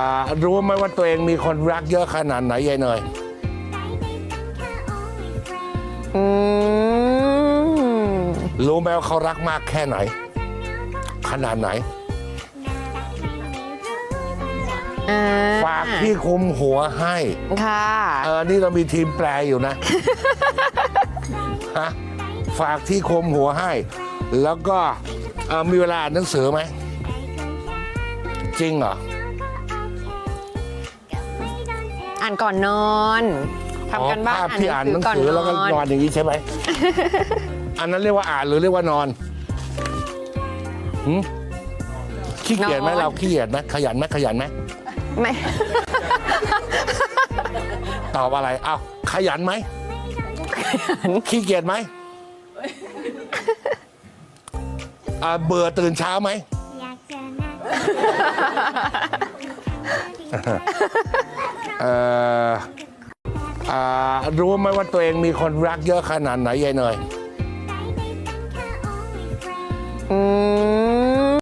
อ่ารู้ไหมว่าตัวเองมีคนรักเยอะขนาดไหนยายเนยอืมรู้ไหมว่าเขารักมากแค่ไหน ขนาดไหน อ่าฝากที่คุมหัวให้ ค่ะเออ นี่เรามีทีมแปลอยู่นะ ฮะ ฝากที่คุมหัวให้ แล้วก็เอ่อมีเวลาอ่านหนังสือไหม จริงเหรอานก่อนนอนทำกันบ้านภาพที่อ่านหนังก่อนสือนแล้วก็อนนอนอย่างนี้ใช่ไหมอันนั้นเรียกว่าอ่านหรือเรียกว่านอนหืมขี้เกียจไหมเราขี้เกียจไหมขยันไหมขยันไหมไม่ ตอบอะไรเอาขยันไหมขี้เกียจไหมอ่าเบื่อตื่นเช้าไหมอยากเจอหน้าเอ่ออ่า รู้ไหมว่าตัวเองมีคนรักเยอะขนาดไหนยายเนย